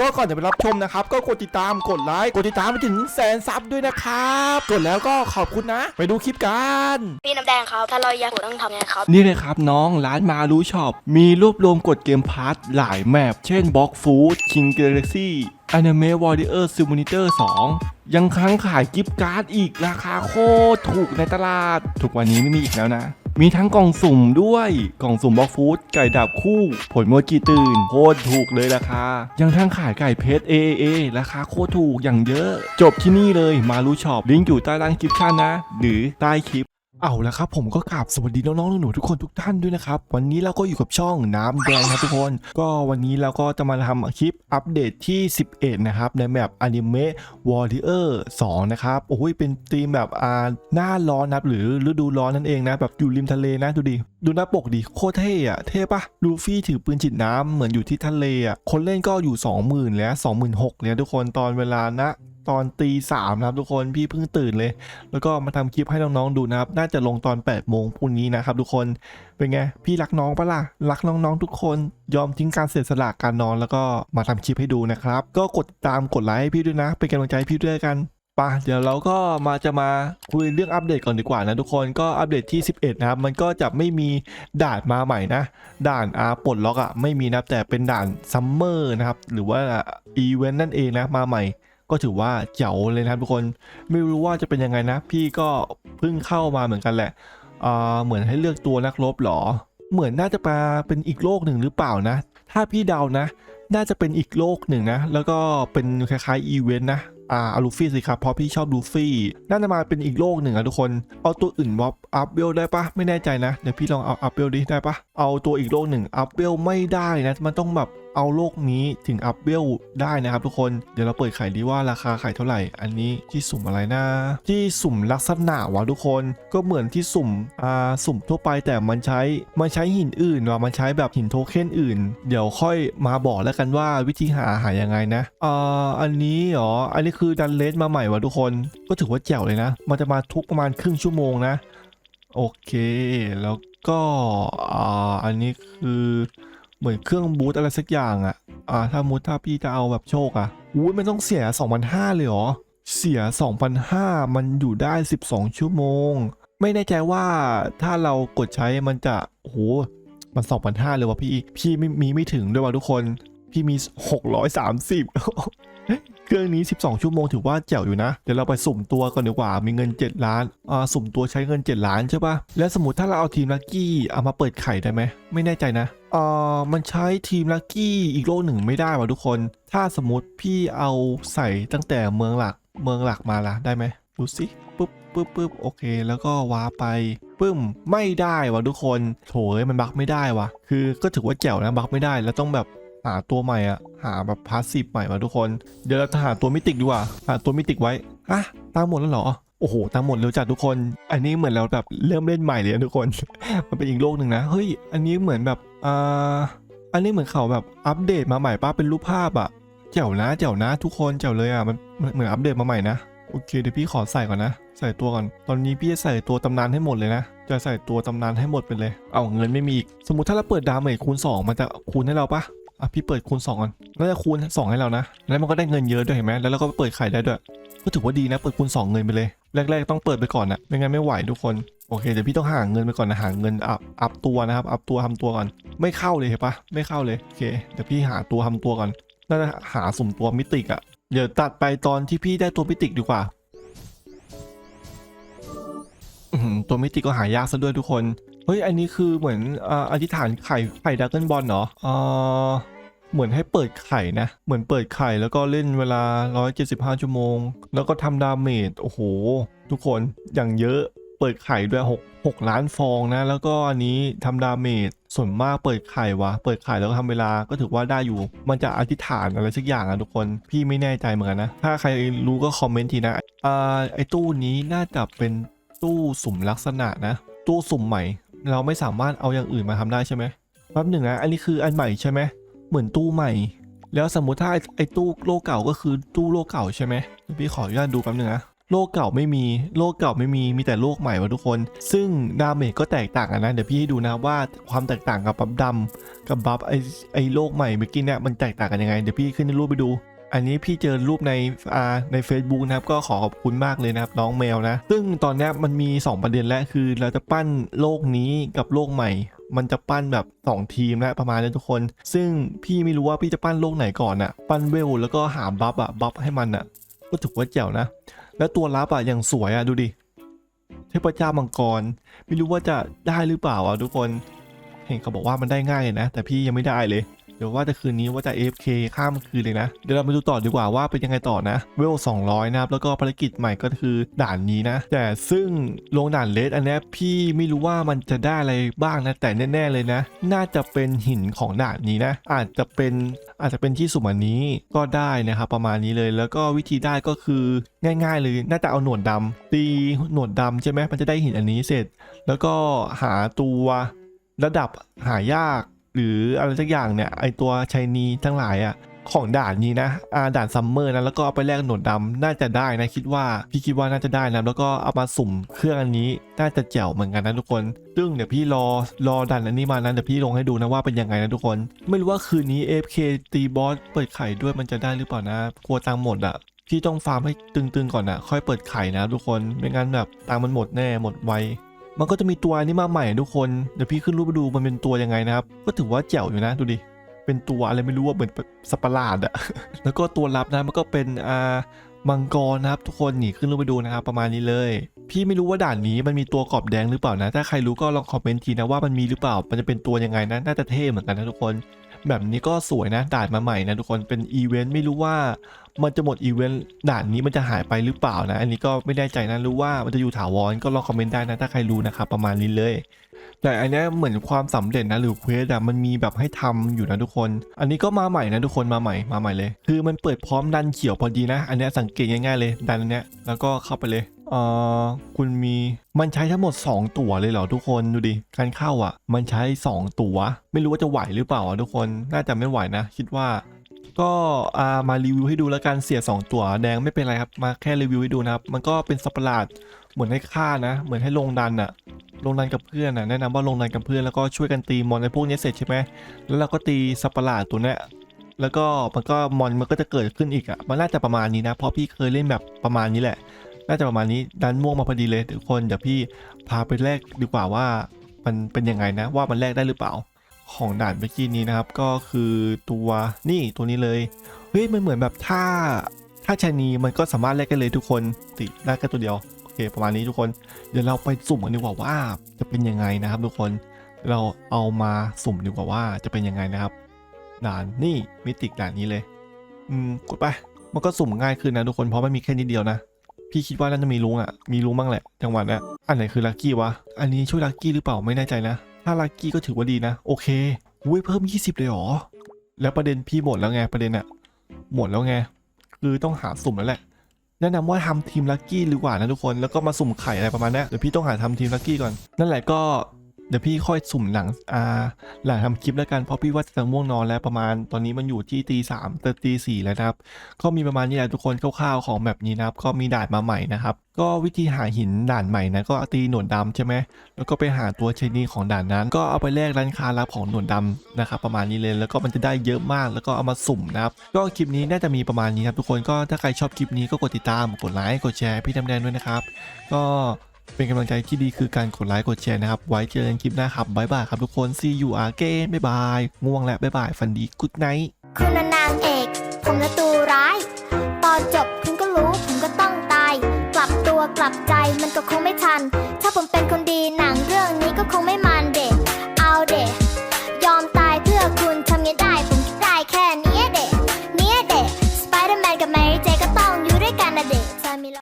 ก็ก่อนจะไปรับชมนะครับ ก็กดติดตามกดไลค์กดติดตามไปถึงแสนซับด้วยนะครับ กดแล้วก็ขอบคุณนะ ไปดูคลิปกัน พี่น้ำแดงครับ ถ้าเราอยากต้องทำยังไงครับ นี่เลยครับน้องร้านมารู้ช็อปมีรวบรวมกดเกมพาร์ทหลายแมปเช่น Box Food King Galaxy Anime Warrior Simulator 2ยังค้างขายกิฟต์การ์ดอีกราคาโคตรถูกในตลาด ทุกวันนี้ไม่มีอีกแล้วนะ มีทั้งกล่องสุ่มด้วยกล่องสุ่มบ็อกฟูดไก่ดับคู่ ผลโมจิตื่นโคตรถูกเลยราคา ยังทั้งขายไก่เพชร AAA ราคาโคตรถูกอย่างเยอะ จบที่นี่เลยมารู้ช็อปลิงก์อยู่ใต้ล่างคลิปชั่นนะ หรือใต้คลิป เอาละครับผมก็กราบสวัสดีน้องๆหนูๆทุกคนทุกท่านด้วยนะครับวันนี้เราก็อยู่กับช่องน้ำแดงครับทุกคน ก็วันนี้เราก็จะมาทำคลิปอัปเดตที่ 11 นะครับในแมปอนิเมะวอร์ i เออร์2นะครับโอ้ยเป็นธีมแบบอ่าหน้าร้อนนะครับหรือฤดูร้อนนั่นเองนะแบบอยู่ริมทะเลนะดูดิดูหน้าปกดิโคตรเท่อะเท่ปะลูฟี่ถือปืนฉีดน้ำเหมือนอยู่ที่ทะเลอะคนเล่นก็อยู่ 20,000 แล้ว 26,000เลยทุกคนตอนเวลานะ ตอนตีสามนะครับทุกคนพี่เพิ่งตื่นเลย แล้วก็มาทำคลิปให้น้องๆดูนะครับ น่าจะลงตอน8ปดโมงพรุ่งนี้นะครับทุกคนเป็นไงพี่รักน้องปะล่ะรักน้องๆทุกคนยอมทิ้งการเสียสละการนอนแล้วก็มาทำคลิปให้ดูนะครับ ก็กดติดตามกดไลค์ให้พี่ด้วยนะ เป็นกำลังใจให้พี่ด้วยกันป่ะเดี๋ยวเราก็มาจะมาคุยเรื่องอัปเดตก่อนดีกว่านะทุกคนก็อัปเดตที่ 11 นะครับ มันก็จะไม่มีด่านมาใหม่นะ ด่านอาปลดล็อกอะไม่มีนะแต่เป็นด่านซัมเมอร์นะครับ หรือว่าอีเวนต์นั่นเองนะมาใหม่ ก็ถือว่าเจ๋วเลยนะครับทุกคนไม่รู้ว่าจะเป็นยังไงนะ พี่ก็เพิ่งเข้ามาเหมือนกันแหละอ่าเหมือนให้เลือกตัวนักรบหรอ เหมือนน่าจะมาเป็นอีกโลกหนึ่งหรือเปล่านะ ถ้าพี่เดานะ น่าจะเป็นอีกโลกหนึ่งนะ แล้วก็เป็นคล้ายๆอีเวนต์นะอ่าลูฟี่สิครับเพราะพี่ชอบลูฟี่น่าจะมาเป็นอีกโลกหนึ่งอะทุกคน เอาตัวอื่นวอปอัพเบลได้ปะไม่แน่ใจนะ เดี๋ยวพี่ลองเอาอัพเบลดิได้ปะเอาตัวอีกโลกหนึ่งอัพเบลไม่ได้นะ มันต้องแบบเอาโลกนี้ถึงอัพเบลได้นะครับทุกคน เดี๋ยวเราเปิดขายดีว่าราคาขายเท่าไหร่ อันนี้ที่สุ่มอะไรนะ ที่สุ่มลักษณะวะทุกคน ก็เหมือนที่สุ่มอ่าสุ่มทั่วไปแต่มันใช้ มันใช้หินอื่นว่ะมันใช้แบบหินโทเค็นอื่น เดี๋ยวค่อยมาบอกแล้วกันว่าวิธีหาหายังไงนะอ่าอันนี้หรอ อันนี้คือดันเลสมาใหม่วะทุกคน ก็ถือว่าแจ๋วเลยนะ มันจะมาทุกประมาณครึ่งชั่วโมงนะ โอเค แล้วก็ อ่า อันนี้คือ เหมือนเครื่องบูตอะไรสักอย่างอะอ่าถ้ามุดถ้าพี่จะเอาแบบโชคอะอุ้ยมันต้องเสีย2,500เลยเหรอ เสีย2,500มันอยู่ได้ 12 ชั่วโมง ไม่แน่ใจว่าถ้าเรากดใช้มันจะโอ้โหมัน2,500เลยวะพี่ พี่ไม่มีไม่ถึงด้วยวะทุกคน พี่มี 630 เครื่องนี้ 12 ชั่วโมงถือว่าแจ๋วอยู่นะ เดี๋ยวเราไปสุ่มตัวก่อนดีกว่า มีเงิน 7 ล้าน อ่า สุ่มตัวใช้เงิน 7 ล้านใช่ปะแล้วสมมติถ้าเราเอาทีมลักกี้เอามาเปิดไข่ได้ไหม ไม่แน่ใจนะอ่ามันใช้ทีมลักกี้อีกโลกหนึ่งไม่ได้ว่ะทุกคน ถ้าสมมติพี่เอาใส่ตั้งแต่เมืองหลัก เมืองหลักมาละได้ไหมดูสิปึ๊บปึ๊บปึ๊บโอเค แล้วก็ว้าไปปึ้มไม่ได้ว่ะทุกคน โถเอ้ยมันบักไม่ได้ว่ะคือก็ถือว่าแจ๋วนะบักไม่ได้แล้วต้องแบบาตัวใหม่อะหาแบบพาสซีฟใหม่ว่ะทุกคน เดี๋ยวเราจะหาตัวมิติกดีกว่า หาตัวมิติกไว้อะตามหมดแล้วเหรอโอ้โหตามหมดเร็วจัดทุกคน อันนี้เหมือนเราแบบเริ่มเล่นใหม่เลยทุกคน มันเป็นอีกโลกหนึ่งนะ เฮ้ย อันนี้เหมือนแบบ อ่า อันนี้เหมือนเขาแบบอัปเดตมาใหม่ป้าเป็นรูปภาพอะเจ๋วนะเจ๋วนะทุกคนเจ๋วเลยอะมันมันเหมือนอัปเดตมาใหม่นะ โอเคเดี๋ยวพี่ขอใส่ก่อนนะ ใส่ตัวก่อน ตอนนี้พี่จะใส่ตัวตำนานให้หมดเลยนะ จะใส่ตัวตำนานให้หมดไปเลย เอาเงินไม่มีอีกสมมติถ้าเราเปิดดาเมจคูณ 2 มันจะคูณให้เราปะ อะพี่เปิดคูณ2ก่อนน่าจะคูณ2ให้เรานะ แล้วมันก็ได้เงินเยอะด้วยเห็นไหมแล้วเราก็เปิดไข่ได้ด้วย ก็ถือว่าดีนะเปิดคูณ2เงินไปเลย แรก ๆ ต้องเปิดไปก่อนนะไม่งั้นไม่ไหวทุกคน โอเคเดี๋ยวพี่ต้องหาเงินไปก่อนนะหาเงินอัพอัพตัวนะครับอัพตัวทำตัวก่อน ไม่เข้าเลยเห็นปะไม่เข้าเลยโอเคเดี๋ยวพี่หาตัวทำตัวก่อน น่าจะหาสุ่มตัวมิติกอะเดี๋ยวตัดไปตอนที่พี่ได้ตัวมิติกดีกว่าตัวมิติก็หายากซะด้วยทุกคน เฮ้ย อันนี้คือเหมือนอ่าอธิษฐานไข่ไข่ดักเกิลบอลเหรออ่าเหมือนให้เปิดไข่นะ เหมือนเปิดไข่แล้วก็เล่นเวลา 175 ชั่วโมง แล้วก็ทำดาเมจ โอ้โห ทุกคน อย่างเยอะ เปิดไข่ด้วย 6 6 ล้านฟองนะ แล้วก็อันนี้ทำดาเมจ ส่วนมากเปิดไข่วะ เปิดไข่แล้วก็ทำเวลา ก็ถือว่าได้อยู่ มันจะอธิษฐานอะไรสักอย่างอะทุกคน พี่ไม่แน่ใจเหมือนกันนะ ถ้าใครรู้ก็คอมเมนต์ทีนะ อ่า ไอตู้นี้น่าจะเป็นตู้สุ่มลักษณะนะ ตู้สุ่มใหม่ เราไม่สามารถเอาอย่างอื่นมาทำได้ใช่ไหมแป๊บหนึ่งนะอันนี้คืออันใหม่ใช่ไหมเหมือนตู้ใหม่ แล้วสมมุติถ้าไอ้ตู้โลกเก่าก็คือตู้โลกเก่าใช่ไหมพี่ขออนุญาตดูแป๊บหนึ่งนะโลกเก่าไม่มีโลกเก่าไม่มีมีแต่โลกใหม่วะทุกคน ซึ่งดาเมจก็แตกต่างกันนะ เดี๋ยวพี่ให้ดูนะว่าความแตกต่างกับบัฟดำกับบัฟไอไอโลกใหม่เมื่อกี้เนี่ยมันแตกต่างกันยังไง เดี๋ยวพี่ขึ้นรูปไปดู อันนี้พี่เจอรูปในอ่าใน Facebook นะครับก็ขอขอบคุณมากเลยนะครับน้องแมวนะ ซึ่งตอนนี้มันมี 2 ประเด็นแล้วคือเราจะปั้นโลกนี้กับโลกใหม่ มันจะปั้นแบบ 2 ทีมแล้วประมาณนี้ทุกคน ซึ่งพี่ไม่รู้ว่าพี่จะปั้นโลกไหนก่อนอะปั้นเวลแล้วก็หาบัฟอะบัฟให้มันอะก็ถือว่าแจ๋วนะ แล้วตัวรับอะอย่างสวยอะดูดิเทพเจ้ามังกร ไม่รู้ว่าจะได้หรือเปล่าอะทุกคน เห็นเขาบอกว่ามันได้ง่ายเลยนะ แต่พี่ยังไม่ได้เลย เดี๋ยวว่าจะคืนนี้ว่าจะ AFK ข้ามคืนเลยนะ เดี๋ยวเรามาดูต่อดีกว่าว่าเป็นยังไงต่อนะ เวล 200 นะครับ แล้วก็ภารกิจใหม่ก็คือด่านนี้นะ แต่ซึ่งลงด่านเลสอันนี้พี่ไม่รู้ว่ามันจะได้อะไรบ้างนะ แต่แน่ ๆ เลยนะ น่าจะเป็นหินของด่านนี้นะ อาจจะเป็นอาจจะเป็นที่สุ่มอันนี้ก็ได้นะครับประมาณนี้เลย แล้วก็วิธีได้ก็คือง่าย ๆ เลย น่าจะเอาหนวดดำตีหนวดดำใช่ไหมมันจะได้หินอันนี้เสร็จ แล้วก็หาตัวระดับหายาก หรืออะไรสักอย่างเนี่ยไอตัวชายนีทั้งหลายอะของด่านนี้นะอ่าด่านซัมเมอร์นะแล้วก็เอาไปแลกหนวดดำน่าจะได้นะคิดว่าพี่คิดว่าน่าจะได้นะแล้วก็เอามาสุ่มเครื่องอันนี้น่าจะแจ๋วเหมือนกันนะทุกคน ซึ่งเดี๋ยวพี่รอรอด่านอันนี้มานะเดี๋ยวพี่ลงให้ดูนะว่าเป็นยังไงนะทุกคน ไม่รู้ว่าคืนนี้ AFK ตีบอสเปิดไข่ด้วยมันจะได้หรือเปล่านะ กลัวตังค์หมดอะพี่ต้องฟาร์มให้ตึงๆก่อนนะค่อยเปิดไข่นะทุกคนไม่งั้นแบบตังค์มันหมดแน่หมดไว มันก็จะมีตัวนี้มาใหม่ทุกคน เดี๋ยวพี่ขึ้นรูปไปดูมันเป็นตัวยังไงนะครับ ก็ถือว่าแจ๋วอยู่นะดูดิ เป็นตัวอะไรไม่รู้ว่าเหมือนสัตว์ประหลาดอะ แล้วก็ตัวรับนะมันก็เป็นอ่ามังกรนะครับทุกคนนี่ขึ้นรูปไปดูนะครับประมาณนี้เลย พี่ไม่รู้ว่าด่านนี้มันมีตัวกรอบแดงหรือเปล่านะ ถ้าใครรู้ก็ลองคอมเมนต์ทีนะว่ามันมีหรือเปล่า มันจะเป็นตัวยังไงนะ น่าจะเท่เหมือนกันนะทุกคน แบบนี้ก็สวยนะด่านมาใหม่นะทุกคน เป็นอีเวนต์ไม่รู้ว่า มันจะหมดอีเวนต์ด่านนี้มันจะหายไปหรือเปล่านะ อันนี้ก็ไม่แน่ใจนะรู้ว่ามันจะอยู่ถาวรก็ลองคอมเมนต์ได้นะถ้าใครรู้นะครับประมาณนี้เลย แต่อันนี้เหมือนความสำเร็จนะหรือเควสอะมันมีแบบให้ทำอยู่นะทุกคน อันนี้ก็มาใหม่นะทุกคนมาใหม่มาใหม่เลย คือมันเปิดพร้อมดันเขียวพอดีนะ อันนี้สังเกตง่ายๆเลยดันอันเนี้ยแล้วก็เข้าไปเลยเอ่อคุณมีมันใช้ทั้งหมด 2 ตั๋วเลยเหรอทุกคนดูดิการเข้าอะ มันใช้ 2 ตั๋ว ไม่รู้ว่าจะไหวหรือเปล่าอะทุกคนน่าจะไม่ไหวนะ คิดว่า ก็อามารีวิวให้ดูแล้วกันเสีย 2 ตัวแดงไม่เป็นไรครับ มาแค่รีวิวให้ดูนะครับ มันก็เป็นสัตว์ปหลาดเหมือนให้ฆ่านะ เหมือนให้ลงดันอะลงดันกับเพื่อนอะแนะนำว่าลงดันกับเพื่อนแล้วก็ช่วยกันตีมอนในพวกนี้เสร็จใช่ไหมแล้วเราก็ตีสัตว์ปหลาดตัวเนี้ยแล้วก็มันก็มอนมันก็จะเกิดขึ้นอีกอะมันน่าจะประมาณนี้นะเพราะพี่เคยเล่นแบบประมาณนี้แหละ น่าจะประมาณนี้ดันม่วงมาพอดีเลยทุกคนเดี๋ยวพี่พาไปแลกดีกว่าว่ามันเป็นยังไงนะว่ามันแลกได้หรือเปล่า ของด่านเมื่อกี้นี้นะครับ ก็คือตัวนี่ตัวนี้เลย เฮ้ยมันเหมือนแบบถ้าถ้าชานีมันก็สามารถแลกกันเลยทุกคนติแลกกันตัวเดียวโอเคประมาณนี้ทุกคนเดี๋ยวเราไปสุ่มกันดีกว่าว่าจะเป็นยังไงนะครับ ทุกคนเราเอามาสุ่มดีกว่าว่าจะเป็นยังไงนะครับด่านนี่มิติกด่านนี้เลย อืมกดไปมันก็สุ่มง่ายขึ้นนะทุกคนเพราะมันมีแค่นิดเดียวนะพี่คิดว่าน่าจะมีลุงอะ มีลุงบ้างแหละ จังหวะเนี้ยอันไหนคือลัคกี้วะ อันนี้ช่วยลัคกี้หรือเปล่าไม่แน่ใจนะ ถ้าลัคกี้ก็ถือว่าดีนะ โอเคอุ้ยเพิ่ม 20 เลยหรอ แล้วประเด็นพี่หมดแล้วไงประเด็นอะหมดแล้วไง คือต้องหาสุ่มแล้วแหละ แนะนำว่าทำทีมลัคกี้หรือว่านะทุกคน แล้วก็มาสุ่มไข่อะไรประมาณนี้เดี๋ยวพี่ต้องหาทำทีมลัคกี้ก่อน นั่นแหละก็ เดี๋ยวพี่ค่อยสุ่มหลังอ่าหลังทำคลิปแล้วกันเพราะพี่ว่าจะง่วงนอนแล้วประมาณตอนนี้มันอยู่ที่ตีสามแต่ตีสี่แล้วนะครับ ก็มีประมาณนี้แหละทุกคนคร่าวๆของแบบนี้นะครับ ก็มีด่านมาใหม่นะครับ ก็วิธีหาหินด่านใหม่นะก็ตีหนวดดำใช่ไหมแล้วก็ไปหาตัวชนีของด่านนั้น ก็เอาไปแลกร้านค้ารับของหนวดดำนะครับประมาณนี้เลยแล้วก็มันจะได้เยอะมากแล้วก็เอามาสุ่มนะครับ ก็คลิปนี้น่าจะมีประมาณนี้ครับทุกคนก็ถ้าใครชอบคลิปนี้ก็กดติดตามกดไลค์กดแชร์พี่ดำแดงด้วยนะครับ ก็ เป็นกำลังใจที่ดีคือการกดไลค์กดแชร์นะครับ ไว้เจอกันคลิปหน้าครับบ๊ายบายครับทุกคน see you again บ๊ายบายง่วงแล้วบ๊ายบายฝันดี good night คุณนางเอก ผมละตัวร้าย ตอนจบคุณก็รู้ผมก็ต้องตาย กลับตัวกลับใจมันก็คงไม่ทัน ถ้าผมเป็นคนดีหนังเรื่องนี้ก็คงไม่มา